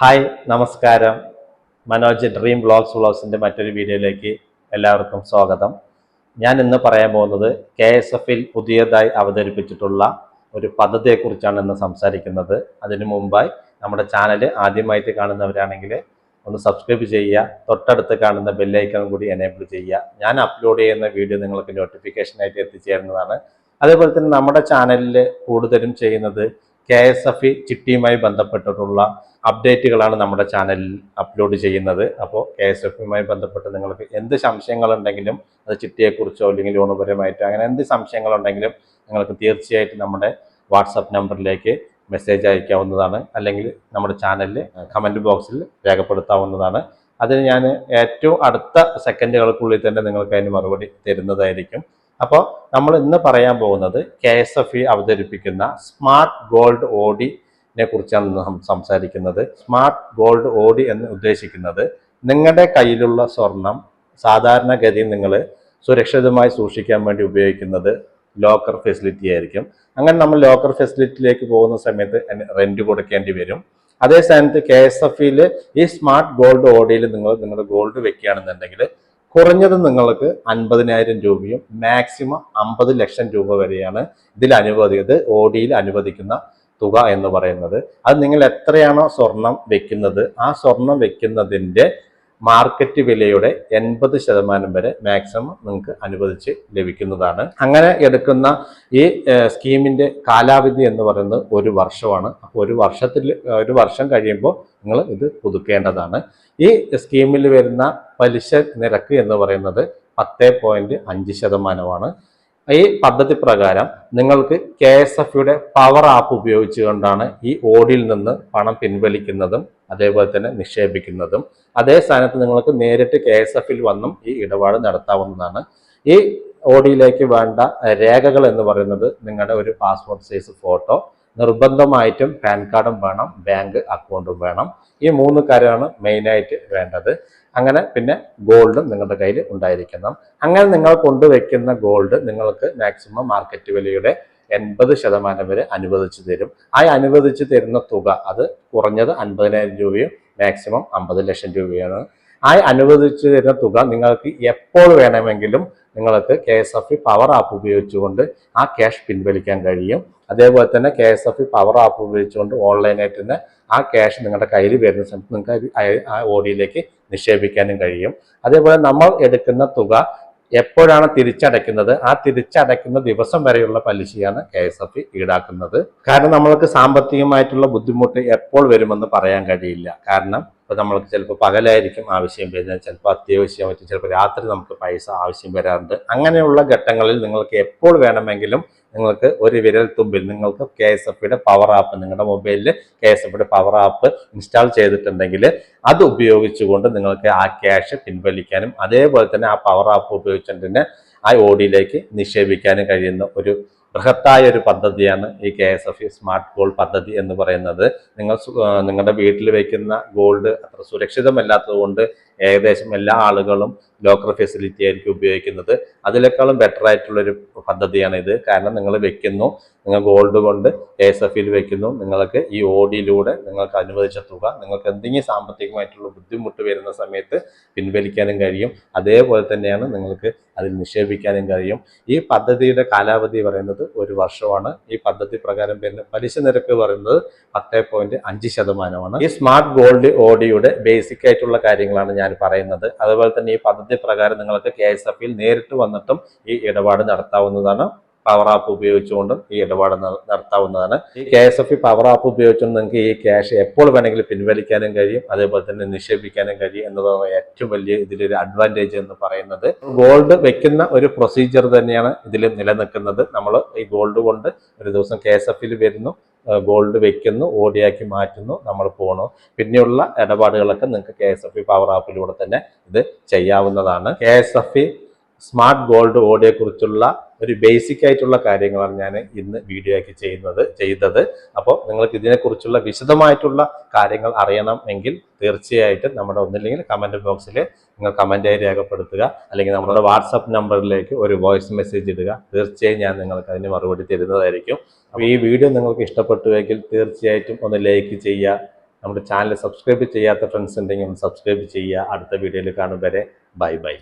Hi നമസ്കാരം. Manoj dream vlogs വ്ളോഗ്സിന്റെ മറ്റൊരു വീഡിയോയിലേക്ക് എല്ലാവർക്കും സ്വാഗതം. ഞാൻ ഇന്ന് പറയാൻ പോകുന്നത് കെ എസ് എഫിൽ പുതിയതായി അവതരിപ്പിച്ചിട്ടുള്ള ഒരു പദ്ധതിയെക്കുറിച്ചാണ് ഇന്ന് സംസാരിക്കുന്നത്. അതിനു മുമ്പായി നമ്മുടെ ചാനൽ ആദ്യമായിട്ട് കാണുന്നവരാണെങ്കിൽ ഒന്ന് സബ്സ്ക്രൈബ് ചെയ്യുക തൊട്ടടുത്ത് കാണുന്ന ബെല്ലൈക്കൺ കൂടി എനേബിൾ ചെയ്യുക. ഞാൻ അപ്ലോഡ് ചെയ്യുന്ന വീഡിയോ നിങ്ങൾക്ക് നോട്ടിഫിക്കേഷനായിട്ട് എത്തിച്ചേരുന്നതാണ്. അതേപോലെ തന്നെ നമ്മുടെ ചാനലിൽ കൂടുതലും ചെയ്യുന്നത് കെ എസ് എഫ് ചിട്ടിയുമായി ബന്ധപ്പെട്ടിട്ടുള്ള അപ്ഡേറ്റുകളാണ് നമ്മുടെ ചാനലിൽ അപ്ലോഡ് ചെയ്യുന്നത്. അപ്പോൾ കെ എസ് എഫുമായി ബന്ധപ്പെട്ട് നിങ്ങൾക്ക് എന്ത് സംശയങ്ങളുണ്ടെങ്കിലും അത് ചിട്ടിയെക്കുറിച്ചോ അല്ലെങ്കിൽ ലോണുപരമായിട്ടോ അങ്ങനെ എന്ത് സംശയങ്ങളുണ്ടെങ്കിലും നിങ്ങൾക്ക് തീർച്ചയായിട്ടും നമ്മുടെ വാട്സപ്പ് നമ്പറിലേക്ക് മെസ്സേജ് അയക്കാവുന്നതാണ്. അല്ലെങ്കിൽ നമ്മുടെ ചാനലിൽ കമന്റ് ബോക്സിൽ രേഖപ്പെടുത്താവുന്നതാണ്. അതിന് ഞാൻ ഏറ്റവും അടുത്ത സെക്കൻഡുകൾക്കുള്ളിൽ തന്നെ നിങ്ങൾക്ക് അതിന് മറുപടി തരുന്നതായിരിക്കും. അപ്പോൾ നമ്മൾ ഇന്ന് പറയാൻ പോകുന്നത് കെ എസ് എഫ് ഇ അവതരിപ്പിക്കുന്ന സ്മാർട്ട് ഗോൾഡ് ഓഡിനെ കുറിച്ചാണ് ഇന്ന് സംസാരിക്കുന്നത്. സ്മാർട്ട് ഗോൾഡ് ഓഡി എന്ന് ഉദ്ദേശിക്കുന്നത് നിങ്ങളുടെ കയ്യിലുള്ള സ്വർണം സാധാരണഗതിയിൽ നിങ്ങൾ സുരക്ഷിതമായി സൂക്ഷിക്കാൻ വേണ്ടി ഉപയോഗിക്കുന്നത് ലോക്കർ ഫെസിലിറ്റി ആയിരിക്കും. അങ്ങനെ നമ്മൾ ലോക്കർ ഫെസിലിറ്റിയിലേക്ക് പോകുന്ന സമയത്ത് റെന്റ് കൊടുക്കേണ്ടി വരും. അതേ സ്ഥാനത്ത് കെ എസ് എഫ് ഇയിൽ ഈ സ്മാർട്ട് ഗോൾഡ് ഓഡിയിൽ നിങ്ങൾ നിങ്ങളുടെ ഗോൾഡ് വെക്കുകയാണെന്നുണ്ടെങ്കിൽ കുറഞ്ഞത് നിങ്ങൾക്ക് അൻപതിനായിരം രൂപയും മാക്സിമം അമ്പത് ലക്ഷം രൂപ വരെയാണ് ഇതിൽ അനുവദിച്ചത് ഓഡിയിൽ അനുവദിക്കുന്ന തുക എന്ന് പറയുന്നത്. അത് നിങ്ങൾ എത്രയാണോ സ്വർണം വെക്കുന്നത് ആ സ്വർണം വെക്കുന്നതിന്റെ മാർക്കറ്റ് വിലയുടെ എൺപത് ശതമാനം വരെ മാക്സിമം നിങ്ങൾക്ക് അനുവദിച്ച് ലഭിക്കുന്നതാണ്. അങ്ങനെ എടുക്കുന്ന ഈ സ്കീമിന്റെ കാലാവധി എന്ന് പറയുന്നത് ഒരു വർഷമാണ്. ഒരു വർഷത്തിൽ ഒരു വർഷം കഴിയുമ്പോൾ നിങ്ങൾ ഇത് പുതുക്കേണ്ടതാണ്. ഈ സ്കീമിൽ വരുന്ന പലിശ നിരക്ക് എന്ന് പറയുന്നത് പത്ത് പോയിന്റ് അഞ്ച് ശതമാനമാണ്. ഈ പദ്ധതി പ്രകാരം നിങ്ങൾക്ക് കെ എസ് എഫ് യുടെ പവർ ആപ്പ് ഉപയോഗിച്ചുകൊണ്ടാണ് ഈ ഓഡിൽ നിന്ന് പണം പിൻവലിക്കുന്നതും അതേപോലെ തന്നെ നിക്ഷേപിക്കുന്നതും. അതേ സ്ഥാനത്ത് നിങ്ങൾക്ക് നേരിട്ട് കെ എസ് എഫിൽ വന്നും ഈ ഇടപാട് നടത്താവുന്നതാണ്. ഈ ഓഡിയിലേക്ക് വേണ്ട രേഖകൾ എന്ന് പറയുന്നത് നിങ്ങളുടെ ഒരു പാസ്പോർട്ട് സൈസ് ഫോട്ടോ നിർബന്ധമായിട്ടും പാൻ കാർഡും വേണം ബാങ്ക് അക്കൗണ്ടും വേണം. ഈ മൂന്ന് കാര്യമാണ് മെയിനായിട്ട് വേണ്ടത്. അങ്ങനെ പിന്നെ ഗോൾഡും നിങ്ങളുടെ കയ്യിൽ ഉണ്ടായിരിക്കണം. അങ്ങനെ നിങ്ങൾ കൊണ്ടുവയ്ക്കുന്ന ഗോൾഡ് നിങ്ങൾക്ക് മാക്സിമം മാർക്കറ്റ് വിലയുടെ എൺപത് ശതമാനം വരെ അനുവദിച്ചു തരും. ആ അനുവദിച്ചു തരുന്ന തുക അത് കുറഞ്ഞത് അൻപതിനായിരം രൂപയും മാക്സിമം അമ്പത് ലക്ഷം രൂപയാണ്. ആ അനുവദിച്ചു തരുന്ന തുക നിങ്ങൾക്ക് എപ്പോൾ വേണമെങ്കിലും നിങ്ങൾക്ക് K S F power app ഉപയോഗിച്ചുകൊണ്ട് ആ ക്യാഷ് പിൻവലിക്കാൻ കഴിയും. അതേപോലെ തന്നെ K S F power app ഉപയോഗിച്ചുകൊണ്ട് ഓൺലൈനായിട്ട് തന്നെ ആ ക്യാഷ് നിങ്ങളുടെ കയ്യിൽ വരുന്ന സമയത്ത് നിങ്ങൾക്ക് ആ ഓഡിയിലേക്ക് നിക്ഷേപിക്കാനും കഴിയും. അതേപോലെ നമ്മൾ എടുക്കുന്ന തുക എപ്പോഴാണ് തിരിച്ചടയ്ക്കുന്നത്? ആ തിരിച്ചടയ്ക്കുന്ന ദിവസം വരെയുള്ള പലിശയാണ് കെ എസ് എഫ് ഈടാക്കുന്നത്. കാരണം നമ്മൾക്ക് സാമ്പത്തികമായിട്ടുള്ള ബുദ്ധിമുട്ട് എപ്പോൾ വരുമെന്ന് പറയാൻ കഴിയില്ല. കാരണം ഇപ്പൊ നമ്മൾക്ക് ചിലപ്പോൾ പകലായിരിക്കും ആവശ്യം വരുന്നത്. ചിലപ്പോൾ അത്യാവശ്യമായിട്ട് ചിലപ്പോൾ രാത്രി നമുക്ക് പൈസ ആവശ്യം വരാറുണ്ട്. അങ്ങനെയുള്ള ഘട്ടങ്ങളിൽ നിങ്ങൾക്ക് എപ്പോൾ വേണമെങ്കിലും നിങ്ങൾക്ക് ഒരു വിരൽ തുമ്പിൽ നിങ്ങൾക്ക് K S F power app നിങ്ങളുടെ മൊബൈലിൽ K S F power app install ചെയ്തിട്ടുണ്ടെങ്കിൽ അത് ഉപയോഗിച്ചുകൊണ്ട് നിങ്ങൾക്ക് ആ ക്യാഷ് പിൻവലിക്കാനും അതേപോലെ തന്നെ ആ പവർ ആപ്പ് ഉപയോഗിച്ചുകൊണ്ട് തന്നെ ആ ഓഡിയിലേക്ക് നിക്ഷേപിക്കാനും കഴിയുന്ന ഒരു ബൃഹത്തായ ഒരു പദ്ധതിയാണ് ഈ K S F smart gold പദ്ധതി എന്ന് പറയുന്നത്. നിങ്ങൾ നിങ്ങളുടെ വീട്ടിൽ വയ്ക്കുന്ന ഗോൾഡ് അത്ര സുരക്ഷിതമല്ലാത്തത് കൊണ്ട് ഏകദേശം എല്ലാ ആളുകളും ലോക്കർ ഫെസിലിറ്റി ആയിരിക്കും ഉപയോഗിക്കുന്നത്. അതിനേക്കാളും ബെറ്റർ ആയിട്ടുള്ള ഒരു പദ്ധതിയാണ് ഇത്. കാരണം നിങ്ങൾ വെക്കുന്നു നിങ്ങൾ ഗോൾഡ് കൊണ്ട് എസ് എഫിൽ വെക്കുന്നു നിങ്ങൾക്ക് ഈ ഓഡിയിലൂടെ നിങ്ങൾക്ക് അനുവദിച്ച തുക നിങ്ങൾക്ക് എന്തെങ്കിലും സാമ്പത്തികമായിട്ടുള്ള ബുദ്ധിമുട്ട് വരുന്ന സമയത്ത് പിൻവലിക്കാനും കഴിയും. അതേപോലെ തന്നെയാണ് നിങ്ങൾക്ക് അതിൽ നിക്ഷേപിക്കാനും കഴിയും. ഈ പദ്ധതിയുടെ കാലാവധി പറയുന്നത് ഒരു വർഷമാണ്. ഈ പദ്ധതി പ്രകാരം വരുന്ന പലിശ നിരക്ക് പറയുന്നത് പത്ത് പോയിന്റ് അഞ്ച് ശതമാനമാണ്. ഈ സ്മാർട്ട് ഗോൾഡ് ഓഡിയുടെ ബേസിക് ആയിട്ടുള്ള കാര്യങ്ങളാണ് ഞാൻ പറയുന്നത്. അതുപോലെ തന്നെ ഈ പദ്ധതി പ്രകാരം നിങ്ങൾക്ക് കെ എസ് എഫിൽ നേരിട്ട് വന്നിട്ടും ഈ ഇടപാട് നടത്താവുന്നതാണ്. പവർ ആപ്പ് ഉപയോഗിച്ചുകൊണ്ടും ഈ ഇടപാട് നടത്താവുന്നതാണ്. ഈ K S F power app ഉപയോഗിച്ചുകൊണ്ട് നിങ്ങൾക്ക് ഈ ക്യാഷ് എപ്പോൾ വേണമെങ്കിലും പിൻവലിക്കാനും കഴിയും. അതേപോലെ തന്നെ നിക്ഷേപിക്കാനും കഴിയും എന്നതാണ് ഏറ്റവും വലിയ ഇതിലൊരു അഡ്വാന്റേജ് എന്ന് പറയുന്നത്. ഗോൾഡ് വെക്കുന്ന ഒരു പ്രൊസീജിയർ തന്നെയാണ് ഇതിൽ നിലനിൽക്കുന്നത്. നമ്മൾ ഈ ഗോൾഡ് കൊണ്ട് ഒരു ദിവസം കെ എസ് എഫിൽ വരുന്നു. ഗോൾഡ് വെക്കുന്നു ഓടിയാക്കി മാറ്റുന്നു നമ്മൾ പോണു. പിന്നെയുള്ള ഇടപാടുകളൊക്കെ നിങ്ങൾക്ക് K S F E power ആപ്പിലൂടെ തന്നെ ഇത് ചെയ്യാവുന്നതാണ്. K S F smart gold ഓഡിയെ കുറിച്ചുള്ള ഒരു ബേസിക് ആയിട്ടുള്ള കാര്യങ്ങളാണ് ഞാൻ ഇന്ന് വീഡിയോ ആക്കി ചെയ്യുന്നത് ചെയ്തത്. അപ്പോൾ നിങ്ങൾക്ക് ഇതിനെക്കുറിച്ചുള്ള വിശദമായിട്ടുള്ള കാര്യങ്ങൾ അറിയണം എങ്കിൽ തീർച്ചയായിട്ടും നമ്മുടെ ഒന്നില്ലെങ്കിൽ കമന്റ് ബോക്സിൽ നിങ്ങൾ കമന്റായി രേഖപ്പെടുത്തുക. അല്ലെങ്കിൽ നമ്മുടെ വാട്സപ്പ് നമ്പറിലേക്ക് ഒരു വോയിസ് മെസ്സേജ് ഇടുക. തീർച്ചയായും ഞാൻ നിങ്ങൾക്ക് അതിന് മറുപടി തരുന്നതായിരിക്കും. അപ്പോൾ ഈ വീഡിയോ നിങ്ങൾക്ക് ഇഷ്ടപ്പെട്ടുവെങ്കിൽ തീർച്ചയായിട്ടും ഒന്ന് ലൈക്ക് ചെയ്യുക. നമ്മുടെ ചാനൽ സബ്സ്ക്രൈബ് ചെയ്യാത്ത ഫ്രണ്ട്സ് ഉണ്ടെങ്കിൽ ഒന്ന് സബ്സ്ക്രൈബ് ചെയ്യുക. അടുത്ത വീഡിയോയിൽ കാണും വരെ. Bye bye